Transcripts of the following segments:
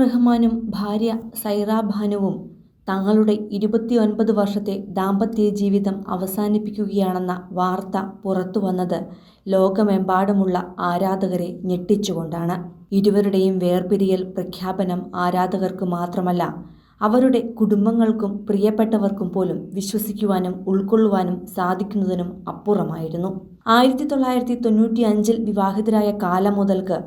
റഹ്മാനും ഭാര്യ സൈറ ഭാനുവും തങ്ങളുടെ ഇരുപത്തിയൊൻപത് വർഷത്തെ ദാമ്പത്യ ജീവിതം അവസാനിപ്പിക്കുകയാണെന്ന വാർത്ത പുറത്തുവന്നത് ലോകമെമ്പാടുമുള്ള ആരാധകരെ ഞെട്ടിച്ചുകൊണ്ടാണ്. ഇരുവരുടെയും വേർപിരിയൽ പ്രഖ്യാപനം ആരാധകർക്ക് മാത്രമല്ല അവരുടെ കുടുംബങ്ങൾക്കും പ്രിയപ്പെട്ടവർക്കും പോലും വിശ്വസിക്കുവാനും ഉൾക്കൊള്ളുവാനും സാധിക്കുന്നതിനും അപ്പുറമായിരുന്നു. ആയിരത്തി തൊള്ളായിരത്തി തൊണ്ണൂറ്റി അഞ്ചിൽ വിവാഹിതരായ കാലം മുതൽക്ക്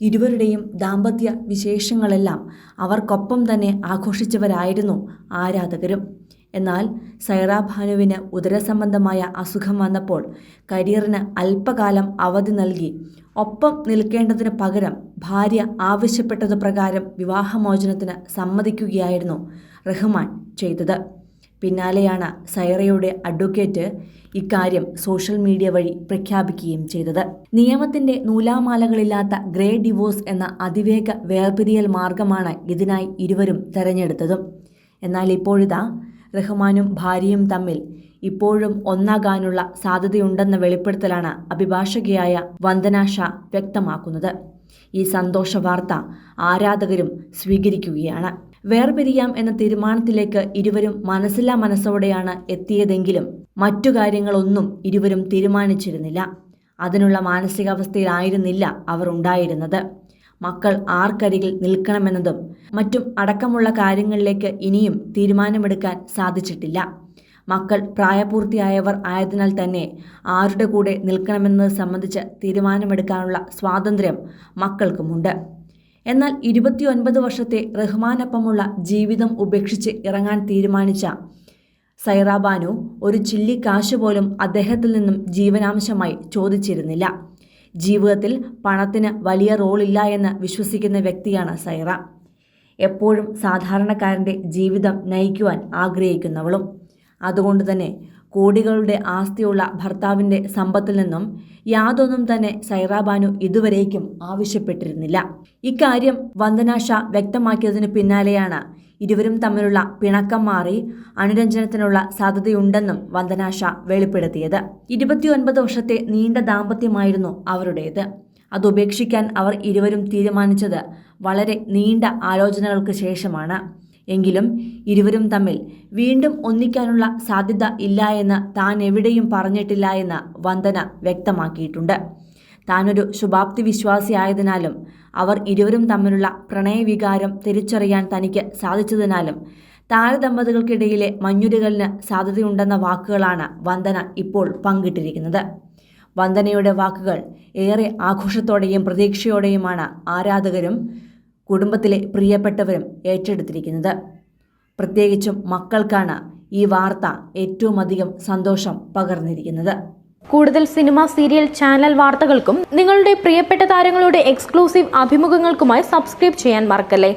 ഇരുവരുടെയും ദാമ്പത്യ വിശേഷങ്ങളെല്ലാം അവർക്കൊപ്പം തന്നെ ആഘോഷിച്ചവരായിരുന്നു ആരാധകരും. എന്നാൽ സൈറ ഭാനുവിന് ഉദരസംബന്ധമായ അസുഖം വന്നപ്പോൾ കരിയറിന് അല്പകാലം അവധി നൽകി. ഒപ്പം നിൽക്കേണ്ടതിന് പകരം ഭാര്യ ആവശ്യപ്പെട്ടത് പ്രകാരം വിവാഹമോചനത്തിന് സമ്മതിക്കുകയായിരുന്നു റഹ്മാൻ ചെയ്തത്. പിന്നാലെയാണ് സൈറയുടെ അഡ്വക്കേറ്റ് ഇക്കാര്യം സോഷ്യൽ മീഡിയ വഴി പ്രഖ്യാപിക്കുകയും ചെയ്തത്. നിയമത്തിന്റെ നൂലാമാലകളില്ലാത്ത ഗ്രേ ഡിവോഴ്സ് എന്ന അതിവേഗ വേർപിരിയൽ മാർഗമാണ് ഇതിനായി ഇരുവരും തെരഞ്ഞെടുത്തതും. എന്നാൽ ഇപ്പോഴിതാ റഹ്മാനും ഭാര്യയും തമ്മിൽ ഇപ്പോഴും ഒന്നാകാനുള്ള സാധ്യതയുണ്ടെന്ന വെളിപ്പെടുത്തലാണ് അഭിഭാഷകയായ വന്ദന ഷാ വ്യക്തമാക്കുന്നത്. ഈ സന്തോഷ വാർത്ത ആരാധകരും സ്വീകരിക്കുകയാണ്. വേർപിരിയാം എന്ന തീരുമാനത്തിലേക്ക് ഇരുവരും മനസ്സില്ലാ മനസ്സോടെയാണ് എത്തിയതെങ്കിലും മറ്റു കാര്യങ്ങളൊന്നും ഇരുവരും തീരുമാനിച്ചിരുന്നില്ല. അതിനുള്ള മാനസികാവസ്ഥയിലായിരുന്നില്ല അവർ ഉണ്ടായിരുന്നത്. മക്കൾ ആർക്കരികിൽ നിൽക്കണമെന്നതും മറ്റും അടക്കമുള്ള കാര്യങ്ങളിലേക്ക് ഇനിയും തീരുമാനമെടുക്കാൻ സാധിച്ചിട്ടില്ല. മക്കൾ പ്രായപൂർത്തിയായവർ ആയതിനാൽ തന്നെ ആരുടെ കൂടെ നിൽക്കണമെന്നത് സംബന്ധിച്ച് തീരുമാനമെടുക്കാനുള്ള സ്വാതന്ത്ര്യം മക്കൾക്കുമുണ്ട്. എന്നാൽ ഇരുപത്തിയൊൻപത് വർഷത്തെ റഹ്മാനൊപ്പമുള്ള ജീവിതം ഉപേക്ഷിച്ച് ഇറങ്ങാൻ തീരുമാനിച്ച സൈറാബാനു ഒരു ചില്ലി കാശ് പോലും അദ്ദേഹത്തിൽ നിന്നും ജീവനാംശമായി ചോദിച്ചിരുന്നില്ല. ജീവിതത്തിൽ പണത്തിന് വലിയ റോളില്ല എന്ന് വിശ്വസിക്കുന്ന വ്യക്തിയാണ് സൈറ. എപ്പോഴും സാധാരണക്കാരന്റെ ജീവിതം നയിക്കുവാൻ ആഗ്രഹിക്കുന്നവളും. അതുകൊണ്ട് തന്നെ കോടികളുടെ ആസ്തിയുള്ള ഭർത്താവിന്റെ സമ്പത്തിൽ നിന്നും യാതൊന്നും തന്നെ സൈറാബാനു ഇതുവരേക്കും ആവശ്യപ്പെട്ടിരുന്നില്ല. ഇക്കാര്യം വന്ദന ഷാ വ്യക്തമാക്കിയതിനു പിന്നാലെയാണ് ഇരുവരും തമ്മിലുള്ള പിണക്കം മാറി അനുരഞ്ജനത്തിനുള്ള സാധ്യതയുണ്ടെന്നും വന്ദന ഷാ വെളിപ്പെടുത്തിയത്. ഇരുപത്തിയൊൻപത് വർഷത്തെ നീണ്ട ദാമ്പത്യമായിരുന്നു അവരുടേത്. അത് ഉപേക്ഷിക്കാൻ അവർ ഇരുവരും തീരുമാനിച്ചത് വളരെ നീണ്ട ആലോചനകൾക്ക് ശേഷമാണ്. എങ്കിലും ഇരുവരും തമ്മിൽ വീണ്ടും ഒന്നിക്കാനുള്ള സാധ്യത ഇല്ല എന്ന് താൻ എവിടെയും പറഞ്ഞിട്ടില്ല എന്ന് വന്ദന വ്യക്തമാക്കിയിട്ടുണ്ട്. താനൊരു ശുഭാപ്തി വിശ്വാസിയായതിനാലും അവർ ഇരുവരും തമ്മിലുള്ള പ്രണയവികാരം തിരിച്ചറിയാൻ തനിക്ക് സാധിച്ചതിനാലും താരദമ്പതികൾക്കിടയിലെ മഞ്ഞുരുകലിന് സാധ്യതയുണ്ടെന്ന വാക്കുകളാണ് വന്ദന ഇപ്പോൾ പങ്കിട്ടിരിക്കുന്നത്. വന്ദനയുടെ വാക്കുകൾ ഏറെ ആഘോഷത്തോടെയും പ്രതീക്ഷയോടെയുമാണ് ആരാധകരും കുടുംബത്തിലെ പ്രിയപ്പെട്ടവരും ഏറ്റെടുത്തിരിക്കുന്നത്. പ്രത്യേകിച്ചും മക്കൾക്കാണ് ഈ വാർത്ത ഏറ്റവും അധികം സന്തോഷം പകർന്നിരിക്കുന്നത്. കൂടുതൽ സിനിമ സീരിയൽ ചാനൽ വാർത്തകൾക്കും നിങ്ങളുടെ പ്രിയപ്പെട്ട താരങ്ങളുടെ എക്സ്ക്ലൂസീവ് അഭിമുഖങ്ങൾക്കുമായി സബ്സ്ക്രൈബ് ചെയ്യാൻ മറക്കല്ലേ?